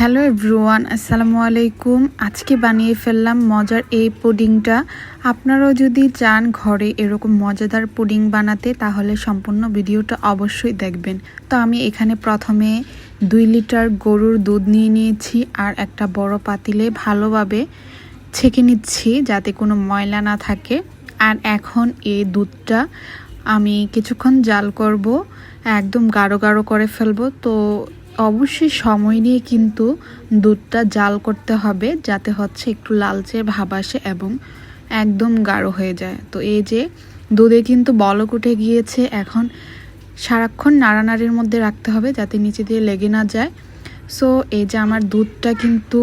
Hello everyone আসসালামু আলাইকুম আজকে বানিয়ে ফেললাম মজার এই পুডিংটা। আপনারাও যদি চান ঘরে এরকম মজাদার পুডিং বানাতে, তাহলে সম্পূর্ণ ভিডিওটা অবশ্যই দেখবেন। তো আমি এখানে প্রথমে দুই লিটার গরুর দুধ নিয়ে নিয়েছি, আর একটা বড় পাতিলে ভালোভাবে ছেঁকে নিচ্ছি যাতে কোনো ময়লা না থাকে। আর এখন এই দুধটা আমি কিছুক্ষণ জাল করব, একদম গাঢ় গাঢ় করে ফেলব। তো অবশ্যই সময় নিয়ে কিন্তু দুধটা জাল করতে হবে যাতে হচ্ছে একটু লালচে ভাব আসে এবং একদম গাঢ় হয়ে যায়। তো এই যে দুধে কিন্তু বলক উঠে গিয়েছে, এখন সারাক্ষণ নাড়ানাড়ির মধ্যে রাখতে হবে যাতে নিচে দিয়ে লেগে না যায়। সো এই যে আমার দুধটা কিন্তু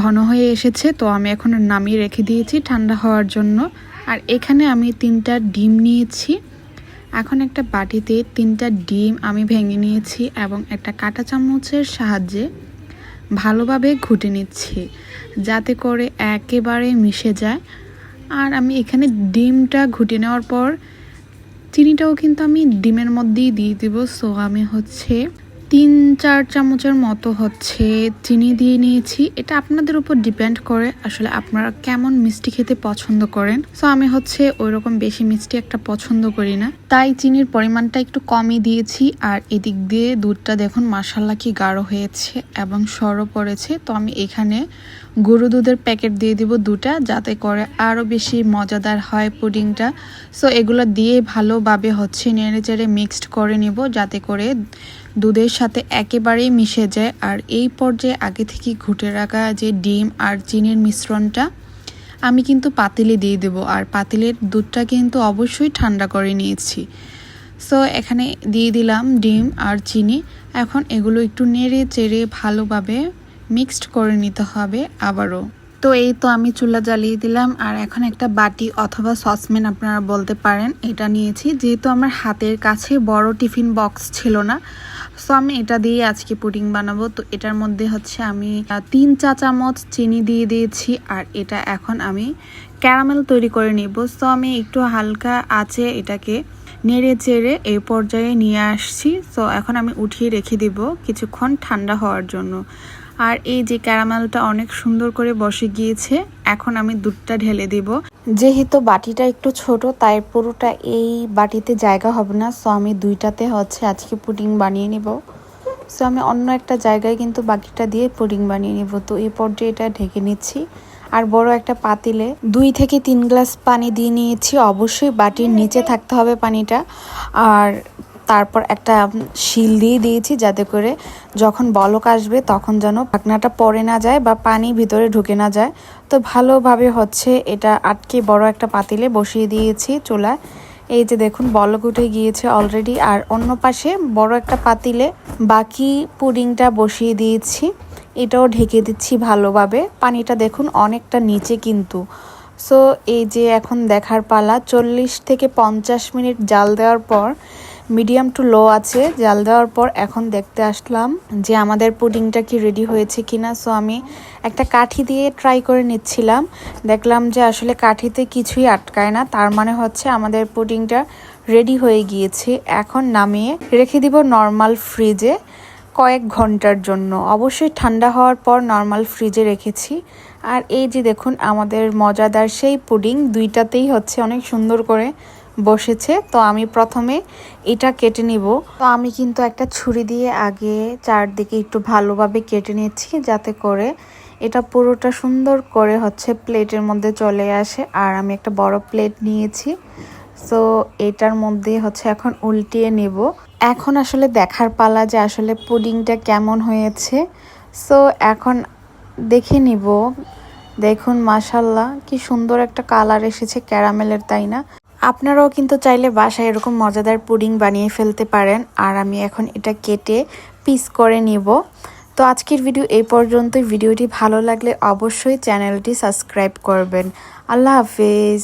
ঘন হয়ে এসেছে, তো আমি এখন নামিয়ে রেখে দিয়েছি ঠান্ডা হওয়ার জন্য। আর এখানে আমি তিনটা ডিম নিয়েছি। এখন একটা বাটিতে তিনটা ডিম আমি ভেঙে নিয়েছি এবং একটা কাটা চামচের সাহায্যে ভালোভাবে ঘুটে নিচ্ছি, যাতে করে একেবারে মিশে যায়। আর আমি এখানে ডিমটা ঘুটে নেওয়ার পর, চিনিটাও কিন্তু আমি ডিমের মধ্যেই দিয়ে দিব। সো আমি হচ্ছে তিন চার চামচের মতো হচ্ছে চিনি দিয়ে নিয়েছি। এটা আপনাদের উপর ডিপেন্ড করে আসলে আপনারা কেমন মিষ্টি খেতে পছন্দ করেন। সো আমি হচ্ছে ওই রকম বেশি মিষ্টি একটা পছন্দ করি না। তাই চিনির পরিমাণটা একটু কমই দিয়েছি আর এদিক দিয়ে দুধটা দেখুন মাসাল্লা কি গাঢ় হয়েছে এবং সরও পড়েছে। তো আমি এখানে গরু দুধের প্যাকেট দিয়ে দিব দুটা যাতে করে আরও বেশি মজাদার হয় পুডিংটা। সো এগুলো দিয়ে ভালোভাবে হচ্ছে নেড়ে চেড়ে মিক্সড করে নিব যাতে করে দুধের সাথে একেবারেই মিশে যায়। আর এই পর্যায়ে আগে থেকে ঘুটে রাখা যে ডিম আর চিনির মিশ্রণটা, আমি কিন্তু পাতিলে দিয়ে দেবো। আর পাতিলের দুধটা কিন্তু অবশ্যই ঠান্ডা করে নিয়েছি। সো এখানে দিয়ে দিলাম ডিম আর চিনি। এখন এগুলো একটু নেড়ে চেড়ে ভালোভাবে মিক্সড করে নিতে হবে আবারও। তো, এই তো আমি চুলা জ্বালিয়ে দিলাম। আর এখন একটা বাটি অথবা সসম্যান আপনারা বলতে পারেন, এটা নিয়েছি। যেহেতু আমার হাতের কাছে বড় টিফিন বক্স ছিল না সো আমি এটা দিয়ে আজকে পুডিং বানাবো। তো এটার মধ্যে হচ্ছে আমি তিন চা চামচ চিনি দিয়ে দিয়েছি আর এটা এখন আমি ক্যারামেল তৈরি করে নিব। সো আমি একটু হালকা আছে এটাকে নেড়ে চেড়ে এই পর্যায়ে নিয়ে আসছি। সো এখন আমি উঠিয়ে রেখে দিব কিছুক্ষণ ঠান্ডা হওয়ার জন্য। আর এই যে ক্যারামেলটা অনেক সুন্দর করে বসে গিয়েছে, এখন আমি দুধটা ঢেলে দিব। যেহেতু বাটিটা একটু ছোট, তাই পুরোটা এই বাটিতে জায়গা হবে না। সো আমি দুইটাতে হচ্ছে আজকে পুডিং বানিয়ে নিব। সো আমি অন্য একটা জায়গায় কিন্তু বাকিটা দিয়ে পুডিং বানিয়ে নিব। তো এই পর্যায়ে এটা ঢেকে নিচ্ছি। আর বড় একটা পাতিলে দুই থেকে তিন গ্লাস পানি দিয়ে নিয়েছি। অবশ্যই বাটির নিচে থাকতে হবে পানিটা। আর তারপর একটা শিল দিয়ে দিয়েছি যাতে করে যখন বলক আসবে তখন যেন পাকনাটা পড়ে না যায় বা পানি ভিতরে ঢুকে না যায়। তো ভালোভাবে হচ্ছে এটা আটকে বড় একটা পাতিলে বসিয়ে দিয়েছি চুলায়। এই যে দেখুন, বলক উঠে গিয়েছে অলরেডি আর অন্য পাশে বড় একটা পাতিলে বাকি পুডিংটা বসিয়ে দিয়েছি। এটাও ঢেকে দিচ্ছি ভালোভাবে। পানিটা দেখুন অনেকটা নিচে কিন্তু। সো এই যে এখন দেখার পালা, চল্লিশ থেকে পঞ্চাশ মিনিট জাল দেওয়ার পর মিডিয়াম টু লো আছে, জাল দেওয়ার পর এখন দেখতে আসলাম যে আমাদের পুডিংটা কি রেডি হয়েছে কিনা। সো আমি একটা কাঠি দিয়ে ট্রাই করে নিচ্ছিলাম। দেখলাম যে আসলে কাঠিতে কিছুই আটকায় না, তার মানে হচ্ছে আমাদের পুডিংটা রেডি হয়ে গিয়েছে। এখন নামিয়ে রেখে দিব নর্মাল ফ্রিজে কয়েক ঘণ্টার জন্য। অবশ্যই ঠান্ডা হওয়ার পর নর্মাল ফ্রিজে রেখেছি। আর এই যে দেখুন, আমাদের মজাদার সেই পুডিং দুইটাতেই হচ্ছে অনেক সুন্দর করে বসেছে। তো আমি প্রথমে এটা কেটে নিব। তো আমি কিন্তু একটা ছুরি দিয়ে আগে চারদিকে একটু ভালোভাবে কেটে নিচ্ছি যাতে করে এটা পুরোটা সুন্দর করে হচ্ছে প্লেটের মধ্যে চলে আসে। আর আমি একটা বড় প্লেট নিয়েছি। সো এটার মধ্যে হচ্ছে এখন উল্টিয়ে নেব। এখন আসলে দেখার পালা যে আসলে পুডিংটা কেমন হয়েছে। সো এখন দেখে নিব। দেখুন মাসাল্লাহ কি সুন্দর একটা কালার এসেছে ক্যারামেলের, তাই না? আপনারাও কিন্তু চাইলে বাসায় এরকম মজাদার পুডিং বানিয়ে ফেলতে পারেন। আর আমি এখন এটা কেটে পিস করে নিব। তো আজকের ভিডিও এই পর্যন্তই। ভিডিওটি ভালো লাগলে অবশ্যই চ্যানেলটি সাবস্ক্রাইব করবেন। আল্লাহ হাফেজ।